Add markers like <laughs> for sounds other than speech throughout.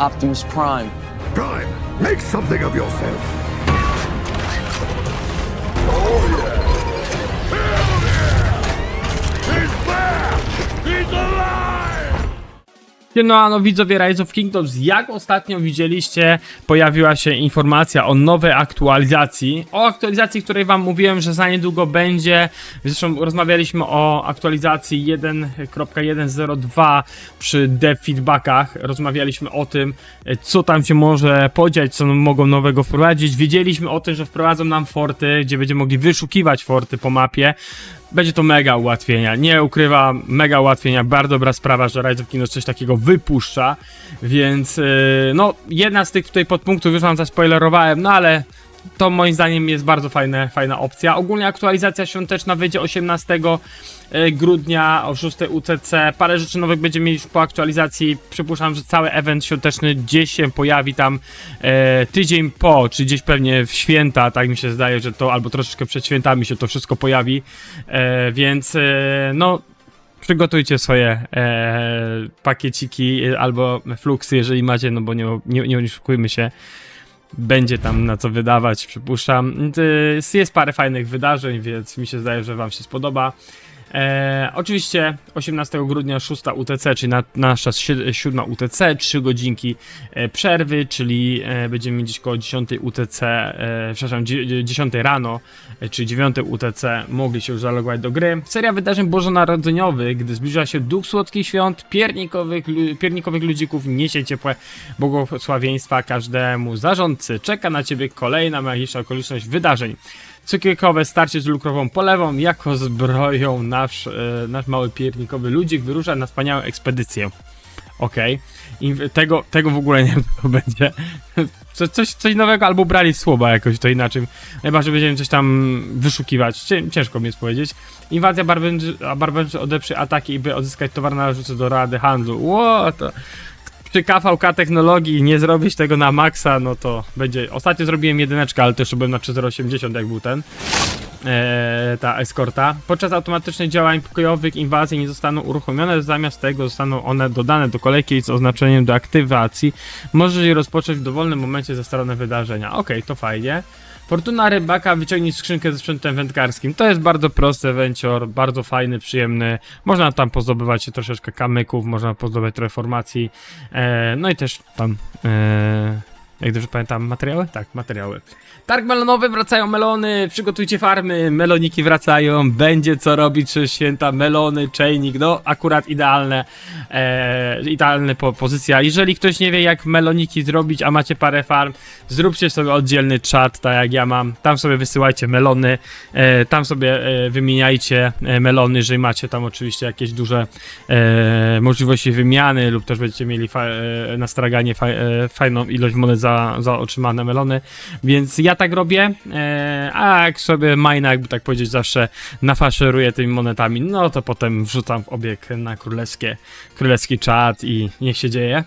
Optimus Prime. Prime, make something of yourself. Oh, He's back! He's alive! No, no widzowie Rise of Kingdoms, jak ostatnio widzieliście, pojawiła się informacja o nowej aktualizacji. O aktualizacji, której wam mówiłem, że za niedługo będzie. Zresztą rozmawialiśmy o aktualizacji 1.102 przy dev feedbackach. Rozmawialiśmy o tym, co tam się może podziać, co mogą nowego wprowadzić. Wiedzieliśmy o tym, że wprowadzą nam forty, gdzie będziemy mogli wyszukiwać forty po mapie. Będzie to mega ułatwienia. Nie ukrywam, mega ułatwienia. Bardzo dobra sprawa, że Rise of Kingdoms coś takiego wypuszcza. Więc, yy, no, jedna z tych tutaj podpunktów już wam zaspoilerowałem, no ale to moim zdaniem jest bardzo fajne, fajna opcja. Ogólnie aktualizacja świąteczna wyjdzie 18 e, grudnia o 6 UTC. Parę rzeczy nowych będziemy mieli już po aktualizacji. Przypuszczam, że cały event świąteczny gdzieś się pojawi tam e, tydzień po, czy gdzieś pewnie w święta, tak mi się zdaje, że to albo troszeczkę przed świętami się to wszystko pojawi. E, więc e, no przygotujcie swoje e, pakieciki e, albo fluksy, jeżeli macie, no bo nie, nie, oszukujmy się. Będzie tam na co wydawać, przypuszczam. Y, Jest parę fajnych wydarzeń, więc mi się zdaje, że Wam się spodoba. E, oczywiście 18 grudnia 6 UTC, czyli na, nasza 7 UTC, 3 godzinki e, przerwy, czyli e, będziemy mieć gdzieś koło 10 UTC, e, przepraszam, dzie- 10 rano, e, czyli 9 UTC, mogli się już zalogować do gry. Seria wydarzeń bożonarodzeniowych, gdy zbliża się duch słodkich świąt, piernikowych, lu- piernikowych ludzików, niesie ciepłe błogosławieństwa każdemu zarządcy. Czeka na Ciebie kolejna magiczna okoliczność wydarzeń. Cukierkowe starcie z lukrową polewą jako zbroją nasz, e, nasz mały piernikowy ludzik wyrusza na wspaniałą ekspedycję. Okej. I Tego, tego w ogóle nie wiem, co będzie. Co, coś, coś nowego albo brali słowa jakoś to inaczej. Chyba, że będziemy coś tam wyszukiwać. Cię, ciężko mi jest powiedzieć. Inwazja barbęczy odeprze ataki, by odzyskać towar należący do Rady Handlu. Ło, to przy KVK technologii nie zrobić tego na maksa, no to będzie. Ostatnio zrobiłem jedyneczkę, ale też byłem na 3,80 jak był ten. Eee, ta eskorta. Podczas automatycznych działań pokojowych inwazji nie zostaną uruchomione, zamiast tego zostaną one dodane do kolejki z oznaczeniem do aktywacji. Możesz je rozpocząć w dowolnym momencie ze strony wydarzenia. Okej, to fajnie. Fortuna rybaka wyciągnij skrzynkę ze sprzętem wędkarskim. To jest bardzo prosty węcior, bardzo fajny, przyjemny. Można tam pozdobywać się troszeczkę kamyków, można pozdobywać trochę formacji. E, no i też tam, e, jak dobrze pamiętam, materiały? Tak, materiały. Targ melonowy, wracają melony, przygotujcie farmy, meloniki wracają, będzie co robić przez święta, melony, czajnik, no akurat idealne, e, idealna po, pozycja. Jeżeli ktoś nie wie jak meloniki zrobić, a macie parę farm, zróbcie sobie oddzielny czat, tak jak ja mam, tam sobie wysyłajcie melony, e, tam sobie e, wymieniajcie e, melony, jeżeli macie tam oczywiście jakieś duże e, możliwości wymiany lub też będziecie mieli e, na straganie fa- e, fajną ilość monet za, za otrzymane melony, więc ja tak robię, e, a jak sobie majna, jakby tak powiedzieć, zawsze nafaszeruję tymi monetami, no to potem wrzucam w obieg na królewskie, królewski czat i niech się dzieje.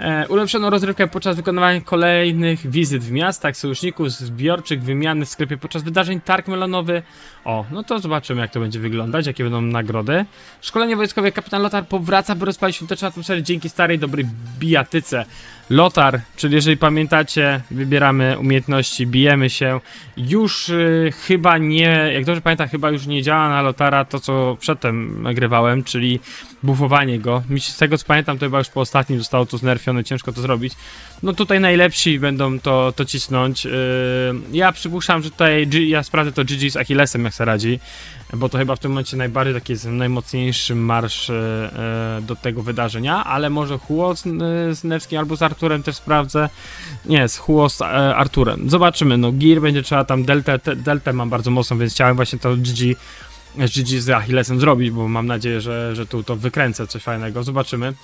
E, ulepszono rozrywkę podczas wykonywania kolejnych wizyt w miastach, sojuszników, zbiorczych, wymiany w sklepie podczas wydarzeń Targ Melonowy. O, no to zobaczymy jak to będzie wyglądać, jakie będą nagrody. Szkolenie wojskowe Kapitan Lotar powraca, by rozpalić świąteczną atmosferę dzięki starej, dobrej bijatyce. Lotar, czyli jeżeli pamiętacie, wybieramy umiejętności, bijemy się. Już y, chyba nie, jak dobrze pamiętam, chyba już nie działa na Lotara to, co przedtem nagrywałem, czyli bufowanie go. Mi się z tego co pamiętam, to chyba już po ostatnim zostało to znerfione, ciężko to zrobić. No tutaj najlepsi będą to, to cisnąć. Yy, ja przypuszczam, że tutaj ja sprawdzę to GG z Achillesem jak se radzi, bo to chyba w tym momencie najbardziej taki jest najmocniejszy marsz yy, yy, do tego wydarzenia, ale może Huo z, z Nevskim albo z Arturem też sprawdzę. Nie, z Huo z Arturem. Zobaczymy, no Gear będzie trzeba tam Deltę, te, Deltę mam bardzo mocną, więc chciałem właśnie to GG GG z Achillesem zrobić, bo mam nadzieję, że, że tu to wykręcę coś fajnego. Zobaczymy.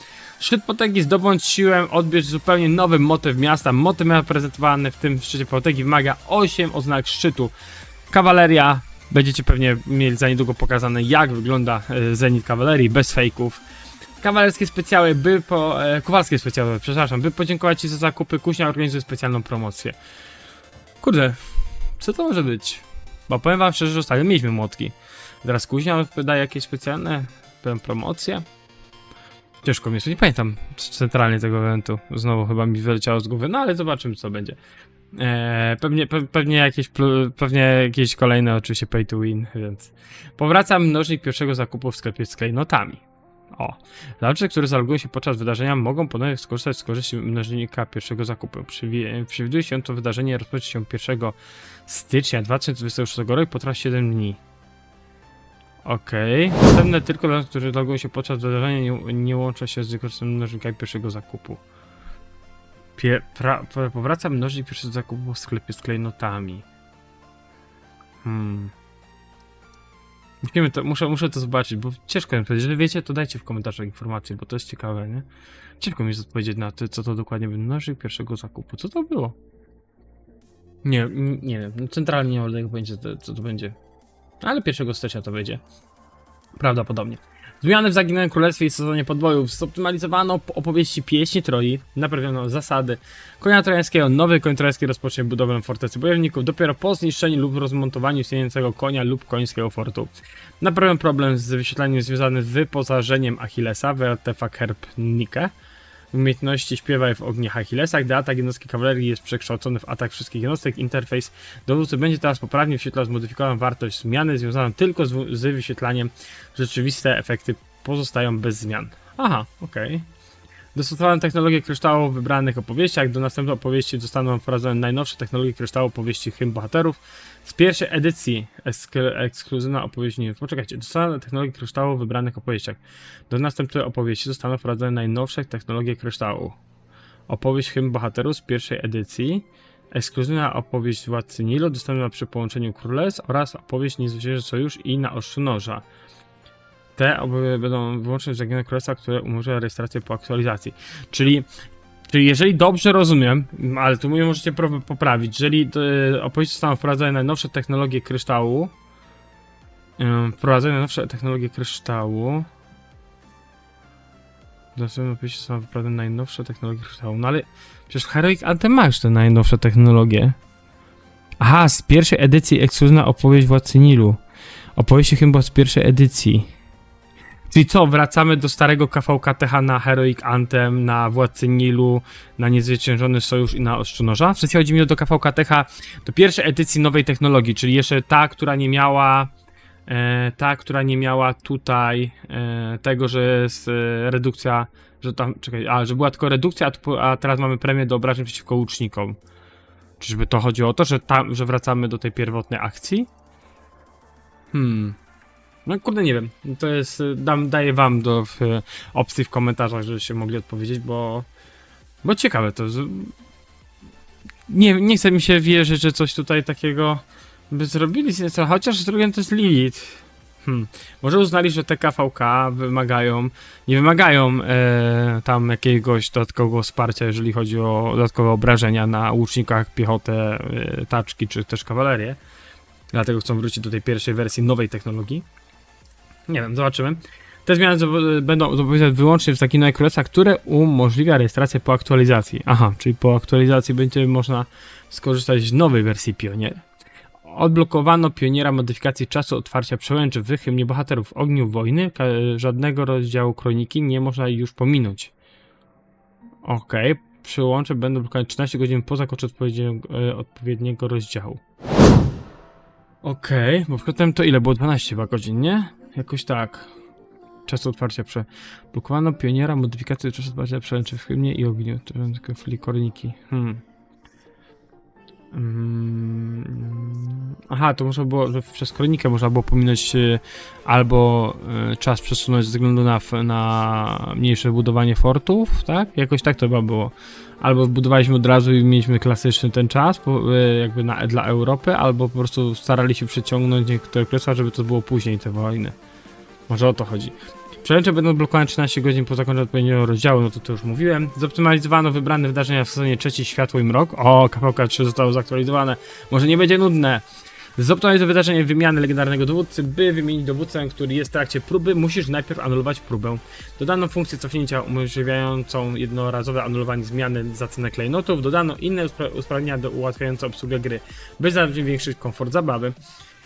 Szczyt potęgi zdobądź siłę, odbierz zupełnie nowy motyw miasta. Motyw prezentowany w tym szczycie potęgi wymaga 8 oznak szczytu. Kawaleria, będziecie pewnie mieli za niedługo pokazane jak wygląda e, zenit kawalerii bez fejków. Kawalerskie specjały, by po... E, kowalskie specjały, przepraszam, by podziękować Ci za zakupy, Kuźnia organizuje specjalną promocję. Kurde, co to może być? Bo powiem wam szczerze, że ostatnio mieliśmy młotki. Teraz Kuźnia daje jakieś specjalne promocje. Ciężko mi jest, nie pamiętam centralnie tego eventu. Znowu chyba mi wyleciało z głowy, no ale zobaczymy co będzie. Eee, pewnie, pe, pewnie, jakieś, pewnie jakieś kolejne oczywiście pay to win, więc... Powraca mnożnik pierwszego zakupu w sklepie z klejnotami. O. Gracze, które zalogują się podczas wydarzenia mogą ponownie skorzystać z korzyści mnożnika pierwszego zakupu. Przewiduje się to wydarzenie rozpocząć się 1 stycznia 2026 roku i potrwa 7 dni. Okej. Dostępne tylko dla którzy logują się podczas wydarzenia nie, nie łączą się z wykorzystaniem mnożnika pierwszego zakupu. Pie, pra, powraca mnożnik pierwszego zakupu w sklepie z klejnotami. Hmm. To, muszę, muszę to zobaczyć, bo ciężko mi powiedzieć. Jeżeli wiecie, to dajcie w komentarzach informacje, bo to jest ciekawe, nie? Ciężko mi jest odpowiedzieć na to, co to dokładnie będzie mnożnik pierwszego zakupu. Co to było? Nie, n- nie wiem. Centralnie nie mam tego pojęcia, co to będzie. Ale 1 stycznia to będzie. Prawdopodobnie. Zmiany w Zaginionym Królestwie i sezonie podbojów. Zoptymalizowano po- opowieści pieśni Troi, naprawiono zasady konia trojańskiego. Nowy koń trojański rozpocznie budowę fortecy bojowników dopiero po zniszczeniu lub rozmontowaniu istniejącego konia lub końskiego fortu. Naprawiono problem z wyświetlaniem związany z wyposażeniem Achillesa w artefakt herb Nike. Umiejętności śpiewaj w ogniach Achillesa, gdy atak jednostki kawalerii jest przekształcony w atak wszystkich jednostek, interfejs dowódcy będzie teraz poprawnie wyświetlał zmodyfikowaną wartość zmiany związaną tylko z, z wyświetlaniem. Rzeczywiste efekty pozostają bez zmian. Aha, okej. Dostosowano technologię kryształu w wybranych opowieściach. Do następnej opowieści zostaną wprowadzone najnowsze technologie kryształu opowieści hymn bohaterów. Z pierwszej edycji eksk- ekskluzywna opowieść nie. Poczekajcie, dostosowano technologię kryształu w wybranych opowieściach. Do następnej opowieści zostaną wprowadzone najnowsze technologie kryształu. Opowieść hymn bohaterów z pierwszej edycji. Ekskluzywna opowieść Władcy Nilu dostępna przy połączeniu Królestw oraz opowieść Niezwycięży Sojusz i na Ostrzu Noża. Te oboje będą wyłącznie z Zaginionego Królestwa, które umożliwia rejestrację po aktualizacji. Czyli, czyli jeżeli dobrze rozumiem, ale tu mnie możecie poprawić, jeżeli e, opowieści zostaną wprowadzone najnowsze technologie kryształu, e, wprowadzone najnowsze technologie kryształu, w następnej opowieści zostaną wprowadzone najnowsze technologie kryształu, no ale przecież Heroic Anthem ma już te najnowsze technologie. Aha, z pierwszej edycji ekskluzywna opowieść Władcy Nilu. Opowieści chyba z pierwszej edycji. Czyli co, wracamy do starego KVKTH na Heroic Anthem, na Władcy Nilu, na Niezwyciężony Sojusz i na Ostrzu Noża? W sensie chodzi mi do KVKTH, do pierwszej edycji nowej technologii, czyli jeszcze ta, która nie miała e, ta, która nie miała tutaj e, tego, że jest e, redukcja, że tam, czekaj, a, że była tylko redukcja, a, a teraz mamy premię do obrażeń przeciwko łucznikom. Czyżby to chodzi o to, że tam, że wracamy do tej pierwotnej akcji? Hmm. No kurde, nie wiem. To jest, y, dam, daję wam do w, y, opcji w komentarzach, żebyście mogli odpowiedzieć, bo bo ciekawe to. Nie, nie chce mi się wierzyć, że coś tutaj takiego by zrobili chociaż z drugim to jest Lilith. Hmm. Może uznali, że te KVK wymagają, nie wymagają e, tam jakiegoś dodatkowego wsparcia, jeżeli chodzi o dodatkowe obrażenia na łucznikach, piechotę, e, taczki czy też kawalerię. Dlatego chcą wrócić do tej pierwszej wersji nowej technologii. Nie wiem, zobaczymy. Te zmiany będą zobowiązane wyłącznie w Zaginionej Królestwa, które umożliwia rejestrację po aktualizacji. Aha, czyli po aktualizacji będzie można skorzystać z nowej wersji Pionier. Odblokowano Pioniera modyfikacji czasu otwarcia przełęczy w hymnie bohaterów w ogniu wojny. Żadnego rozdziału kroniki nie można już pominąć. Okej, przełącze będą blokować 13 godzin po zakończeniu odpowiedniego, e, rozdziału. Okej, bo przedtem to ile było? 12 chyba godzin, nie? Jakoś tak. Czas otwarcia prze... Blokowano pioniera, modyfikację czasu otwarcia przełęczy w hymnie i ogniu. To będą tylko chwili korniki. Hmm. Mm, Aha, to można było, że przez kronikę można było pominąć e, albo e, czas przesunąć ze względu na, na mniejsze budowanie fortów, tak? Jakoś tak to chyba było. Albo budowaliśmy od razu i mieliśmy klasyczny ten czas, e, jakby na, dla Europy, albo po prostu starali się przeciągnąć niektóre kresła, żeby to było później te wojny. Może o to chodzi. Przełęcze będą blokowane 13 godzin po zakończeniu odpowiedniego rozdziału, no to to już mówiłem. Zoptymalizowano wybrane wydarzenia w sezonie trzeci Światło i Mrok. O, kawałka 3 zostało zaktualizowane. Może nie będzie nudne. Zoptymalizowane wydarzenie wymiany legendarnego dowódcy. By wymienić dowódcę, który jest w trakcie próby, musisz najpierw anulować próbę. Dodano funkcję cofnięcia umożliwiającą jednorazowe anulowanie zmiany za cenę klejnotów. Dodano inne uspra- usprawnienia do ułatwiające obsługę gry, by zwiększyć komfort zabawy.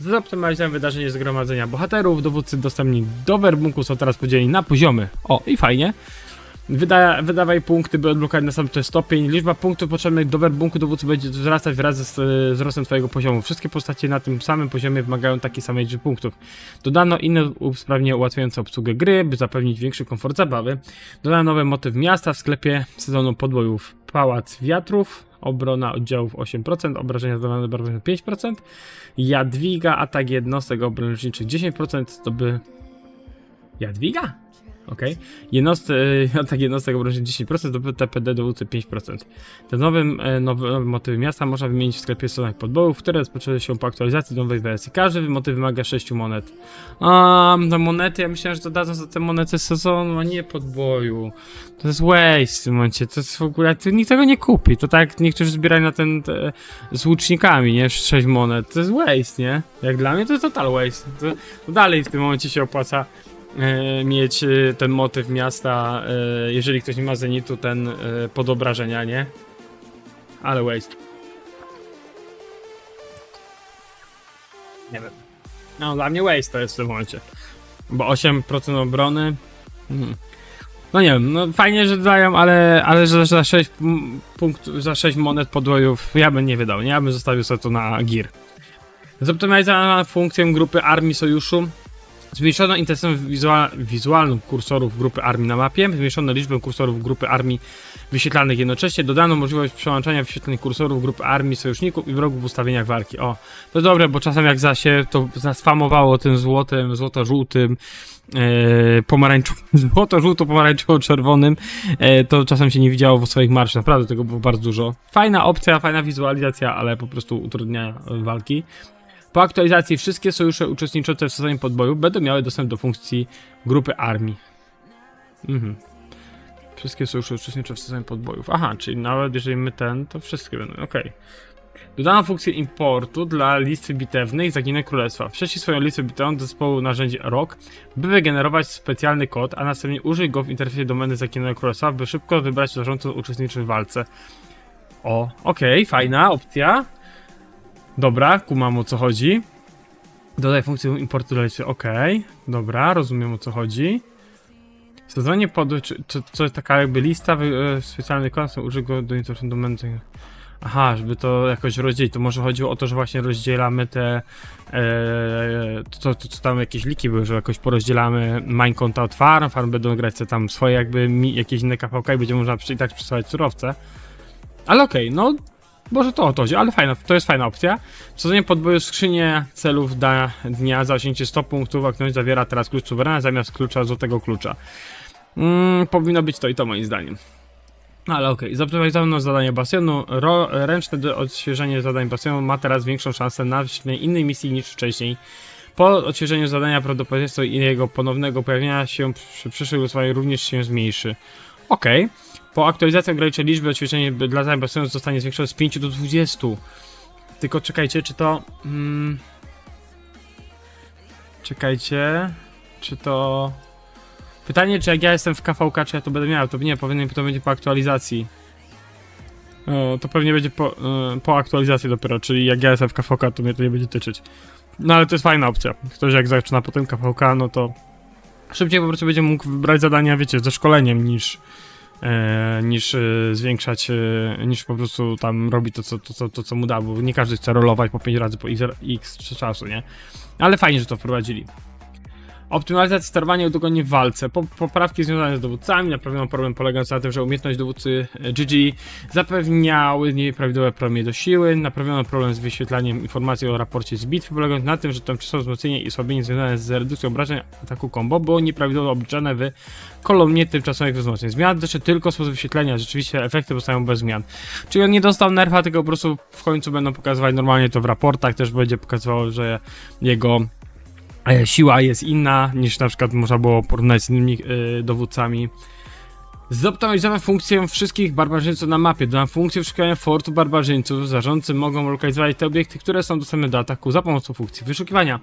Zoptymalizowałem wydarzenie zgromadzenia bohaterów. Dowódcy dostępni do werbunku są teraz podzieleni na poziomy. O, i fajnie. Wyda, wydawaj punkty, by odblokować następny stopień. Liczba punktów potrzebnych do werbunku dowódcy będzie wzrastać wraz z wzrostem twojego poziomu. Wszystkie postacie na tym samym poziomie wymagają takiej samej liczby punktów. Dodano inne usprawnienia ułatwiające obsługę gry, by zapewnić większy komfort zabawy. Dodano nowy motyw miasta w sklepie sezonu podbojów. Pałac Wiatrów, obrona oddziałów 8%, obrażenia zadawane barwą 5%, Jadwiga, atak jednostek obręczniczych 10%, to by... Jadwiga? Okej. Jednostce, <laughs> e, atak jednostek obręcznych 10%, to by TPD dowódcy 5%. Ten nowy, e, nowy, nowy motyw miasta można wymienić w sklepie stronach podbojów, które rozpoczęły się po aktualizacji nowej wersji. Każdy motyw wymaga 6 monet. A, te monety, ja myślałem, że to dadzą za te monety sezonu, a nie podboju. To jest waste w tym momencie, to jest w ogóle, to nikt tego nie kupi. To tak niektórzy zbierają na ten, te, z łucznikami, nie? 6 monet. To jest waste, nie? Jak dla mnie to jest total waste. To, to dalej w tym momencie się opłaca mieć e, ten motyw miasta, e, jeżeli ktoś nie ma zenitu, ten e, pod obrażenia, nie? Ale waste. Nie wiem. No, dla mnie waste to jest w tym momencie. Bo 8% obrony. Hmm. No nie wiem, no fajnie, że dają, ale, ale że za 6 punktów, za 6 monet podwojów ja bym nie wydał, nie? Ja bym zostawił sobie to na gear. Zoptymalizowano funkcję grupy armii sojuszu. Zmniejszono intensywność wizual, wizualną kursorów grupy armii na mapie, zmniejszono liczbę kursorów grupy armii wyświetlanych jednocześnie, dodano możliwość przełączania wyświetleń kursorów grupy armii sojuszników i wrogów w ustawieniach walki. O, to dobre, bo czasem jak za się to zasfamowało tym złotem, złoto-żółtym, e, pomarańczowym, <laughs> złoto-żółto-pomarańczowo-czerwonym, e, to czasem się nie widziało w swoich marszach. Naprawdę tego było bardzo dużo. Fajna opcja, fajna wizualizacja, ale po prostu utrudnia walki. Po aktualizacji wszystkie sojusze uczestniczące w sezonie podboju będą miały dostęp do funkcji grupy armii. Mhm. Wszystkie sojusze uczestniczące w sezonie podbojów. Aha, czyli nawet jeżeli my ten, to wszystkie będą, okej. Dodano funkcję importu dla listy bitewnej Zaginne Królestwa. Prześlij swoją listę bitewną do zespołu narzędzi ROK, by wygenerować specjalny kod, a następnie użyj go w interfejsie domeny Zaginnego Królestwa, by szybko wybrać zarządców uczestniczych w walce. O, okej, fajna opcja. Dobra, kumam o co chodzi. Dodaj funkcję importu listy. Okej, dobra, rozumiem o co chodzi. W sezonie pod... Czy, czy, jest taka jakby lista, e, specjalny konsol, użyj go do interfejsu domeny. Aha, żeby to jakoś rozdzielić, to może chodziło o to, że właśnie rozdzielamy te, e, to, to, to tam jakieś liki były, że jakoś porozdzielamy mine konta od farm, farm będą grać tam swoje jakby mi, jakieś inne kawałki i będzie można przy, i tak przesyłać surowce. Ale okej, no może to o to chodzi, ale fajna, to jest fajna opcja. W sezonie podboju skrzynię celów da dnia za osiągnięcie 100 punktów, aktywność zawiera teraz klucz suwerena zamiast klucza złotego klucza. Mm, powinno być to i to moim zdaniem. No ale okej, zoptymalizowano zadanie Bastionu. Ro, ręczne odświeżenie zadań Bastionu ma teraz większą szansę na innej misji niż wcześniej. Po odświeżeniu zadania prawdopodobieństwo jego ponownego pojawienia się przy usłaniu również się zmniejszy. Okej. Po aktualizacji ograniczę liczby odświeżeń dla Bastionu zostanie zwiększone z 5 do 20. Tylko czekajcie, czy to... Mm, czekajcie, czy to... Pytanie, czy jak ja jestem w KVK, czy ja to będę miał? To nie, powinien to będzie po aktualizacji. O, to pewnie będzie po, y, po aktualizacji dopiero, czyli jak ja jestem w KVK, to mnie to nie będzie tyczyć. No ale to jest fajna opcja. Ktoś jak zaczyna potem KVK, no to szybciej po prostu będzie mógł wybrać zadania, wiecie, ze szkoleniem niż e, niż e, zwiększać, e, niż po prostu tam robi to co, to, co, to, co mu da, bo nie każdy chce rolować po 5 razy po x czasu, nie? Ale fajnie, że to wprowadzili. Optymalizacja sterowania i udogodnienie w walce. Po, poprawki związane z dowódcami naprawiono problem polegający na tym, że umiejętność dowódcy GG zapewniały nieprawidłowe promienie do siły. Naprawiono problem z wyświetlaniem informacji o raporcie z bitwy, polegający na tym, że tymczasowe wzmocnienie i osłabienie związane z redukcją obrażeń ataku combo było nieprawidłowo obliczane w kolumnie tymczasowych wzmocnień. Zmian dotyczy tylko sposób wyświetlenia, rzeczywiście efekty powstają bez zmian. Czyli on nie dostał nerfa, tylko po prostu w końcu będą pokazywać normalnie to w raportach, też będzie pokazywało, że jego siła jest inna niż na przykład można było porównać z innymi e, dowódcami. Zoptymalizowano funkcję wszystkich barbarzyńców na mapie. Dodano funkcję wyszukiwania fortu barbarzyńców. Zarządcy mogą lokalizować te obiekty, które są dostępne do ataku za pomocą funkcji wyszukiwania.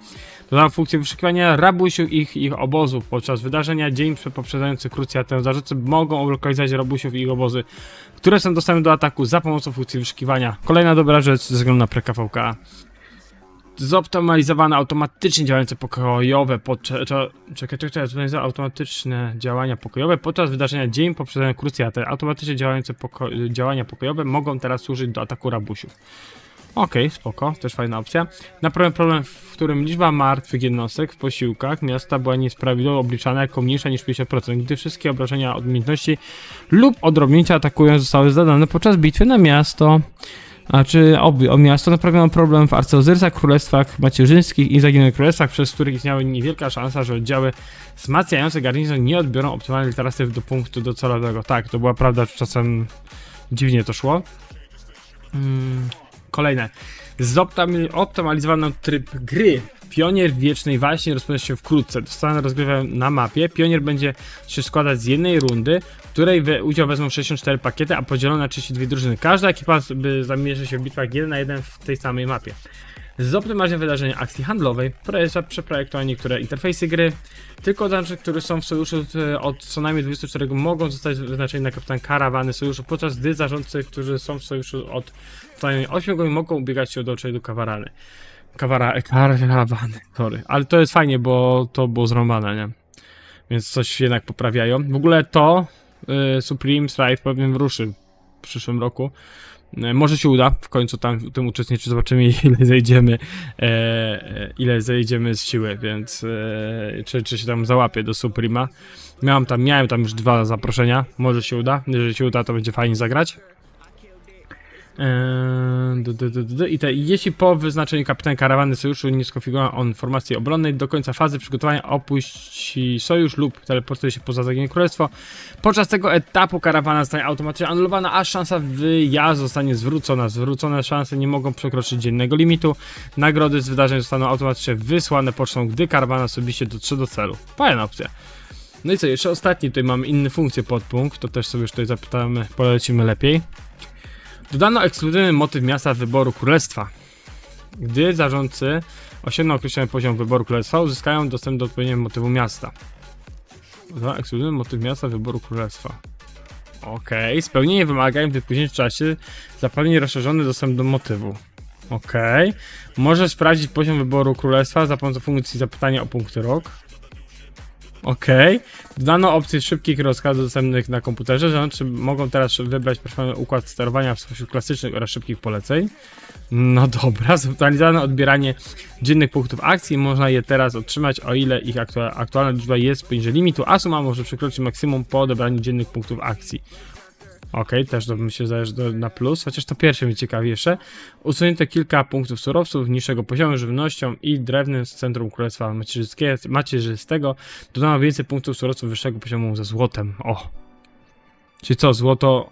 Dodano funkcję wyszukiwania rabusiu ich ich obozów. Podczas wydarzenia dzień przed poprzedzający krucjatę zarządcy mogą lokalizować rabusiów i ich obozy, które są dostępne do ataku za pomocą funkcji wyszukiwania. Kolejna dobra rzecz ze względu na pre-KVK. Zoptymalizowane automatycznie działające pokojowe podczas... Czekaj, czekaj, czekaj, automatyczne działania pokojowe podczas wydarzenia dzień poprzedzenia krucjaty. Automatycznie działające poko działania pokojowe mogą teraz służyć do ataku rabusiów. Okej, spoko, też fajna opcja. Naprawiam problem, w którym liczba martwych jednostek w posiłkach miasta była niesprawiedliwie obliczana jako mniejsza niż 50%, gdy wszystkie obrażenia od umiejętności lub odrobnięcia atakują zostały zadane podczas bitwy na miasto. A czy o, o miasto naprawiono problem w Arce Ozyrsa, królestwach macierzyńskich i zaginionych królestwach, przez których istniała niewielka szansa, że oddziały wzmacniające garnizon nie odbiorą optymalnej trasy do punktu docelowego. Tak, to była prawda, czasem dziwnie to szło. Mm, kolejne. Zoptymalizowano tryb gry. Pionier Wiecznej Waśni rozpocznie się wkrótce. Dostanę rozgrywę na mapie. Pionier będzie się składać z jednej rundy, w której we udział wezmą 64 pakiety, a podzielone na 32 drużyny. Każda ekipa zamierzy się w bitwach 1 na 1 w tej samej mapie. Zoptymalizowanie wydarzenia akcji handlowej, projekcja przeprojektowano niektóre interfejsy gry. Tylko oddziały, które są w sojuszu e, od co najmniej 24 mogą zostać wyznaczeni na kapitan karawany sojuszu, podczas gdy zarządcy, którzy są w sojuszu od co najmniej 8 godzin mogą ubiegać się o dołączenie do kawarany. Kawara, karawany, sorry. Ale to jest fajnie, bo to było zrąbane, nie? Więc coś jednak poprawiają. W ogóle to y, Supreme Strife pewnie ruszy w przyszłym roku. E, Może się uda w końcu tam w tym uczestniczyć, zobaczymy <laughs> ile zejdziemy, e, e, ile zejdziemy z siły, więc e, czy, czy się tam załapie do Suprema. Miałem tam, miałem tam już dwa zaproszenia, może się uda, jeżeli się uda to będzie fajnie zagrać. Eee. I te, jeśli po wyznaczeniu kapitana karawany sojuszu nie skonfiguruje on formacji obronnej, do końca fazy przygotowania opuści sojusz lub teleportuje się poza zagięte królestwo. Podczas tego etapu karawana zostanie automatycznie anulowana, a szansa wyjazdu zostanie zwrócona. Zwrócone szanse nie mogą przekroczyć dziennego limitu. Nagrody z wydarzeń zostaną automatycznie wysłane pocztą, gdy karawana osobiście dotrze do celu. Fajna opcja. No i co, jeszcze ostatni, tutaj mamy inne funkcje podpunkt, to też sobie już tutaj zapytamy, polecimy lepiej. Dodano ekskluzywny motyw miasta wyboru królestwa. Gdy zarządcy osiągną określony poziom wyboru królestwa, uzyskają dostęp do odpowiedniego motywu miasta. Dodano ekskluzywny motyw miasta wyboru królestwa. Okej, spełnienie wymagań w późniejszym czasie zapewni rozszerzony dostęp do motywu. Okej, może sprawdzić poziom wyboru królestwa za pomocą funkcji zapytania o punkty rok. Okej. Dodano opcję szybkich rozkazów dostępnych na komputerze, że mogą teraz wybrać preferowany układ sterowania spośród klasycznych oraz szybkich poleceń. No dobra, <laughs> zaktualizowano odbieranie dziennych punktów akcji. Można je teraz otrzymać, o ile ich aktua- aktualna liczba jest poniżej limitu, a suma może przekroczyć maksimum po odebraniu dziennych punktów akcji. Okej, też to myślę, że zależy na plus, chociaż to pierwsze mnie ciekawi jeszcze. Usunięto kilka punktów surowców niższego poziomu żywnością i drewnem z centrum Królestwa Macierzystego. Dodano więcej punktów surowców wyższego poziomu ze złotem. O! Czyli co, złoto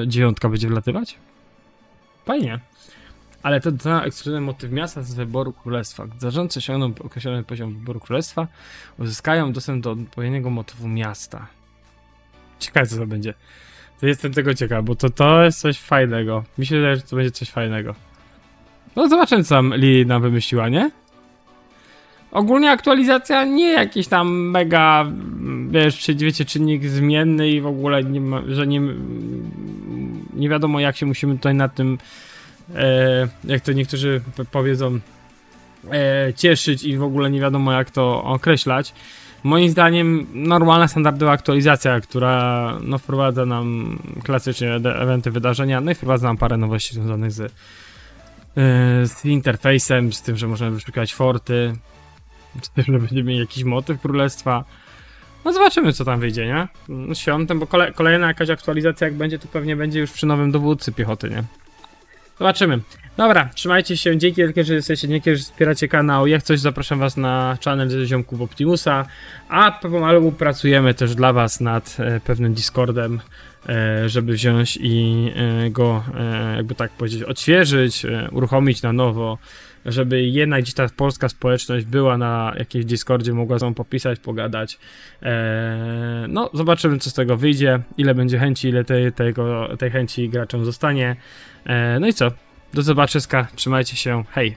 yy, dziewiątka będzie wlatywać? Fajnie. Ale to dodano ekskluzywny motyw miasta z wyboru królestwa. Gdy zarządcy osiągną określony poziom wyboru królestwa, uzyskają dostęp do odpowiedniego motywu miasta. Ciekawe co to będzie. Jestem tego ciekaw, bo to, to jest coś fajnego. Mi się wydaje, że to będzie coś fajnego. No zobaczymy co tam Lili nam wymyśliła, nie? Ogólnie aktualizacja nie jakiś tam mega, wiesz, czy wiecie, czynnik zmienny i w ogóle nie ma, że nie, nie wiadomo jak się musimy tutaj nad tym, e, jak to niektórzy powiedzą, e, cieszyć i w ogóle nie wiadomo jak to określać. Moim zdaniem normalna, standardowa aktualizacja, która no, wprowadza nam klasycznie eventy wydarzenia, no i wprowadza nam parę nowości związanych z, yy, z interfejsem, z tym, że możemy wyszukiwać forty, z tym, że będziemy mieli jakiś motyw królestwa. No zobaczymy, co tam wyjdzie, nie? No, Świątem, bo kole kolejna jakaś aktualizacja, jak będzie, to pewnie będzie już przy nowym dowódcy piechoty, nie? Zobaczymy. Dobra, trzymajcie się, dzięki wielkie, że jesteście, dzięki, że wspieracie kanał. Jak coś, zapraszam was na channel ze ziomków Optimusa, a pomalu pracujemy też dla was nad e, pewnym Discordem, żeby wziąć i e, go, e, jakby tak powiedzieć, odświeżyć, e, uruchomić na nowo, żeby jednak gdzieś ta polska społeczność była na jakimś Discordzie, mogła z nią popisać, pogadać. E, no, zobaczymy, co z tego wyjdzie, ile będzie chęci, ile tej, tego, tej chęci graczom zostanie. E, no i co? Do zobaczyska, trzymajcie się, hej!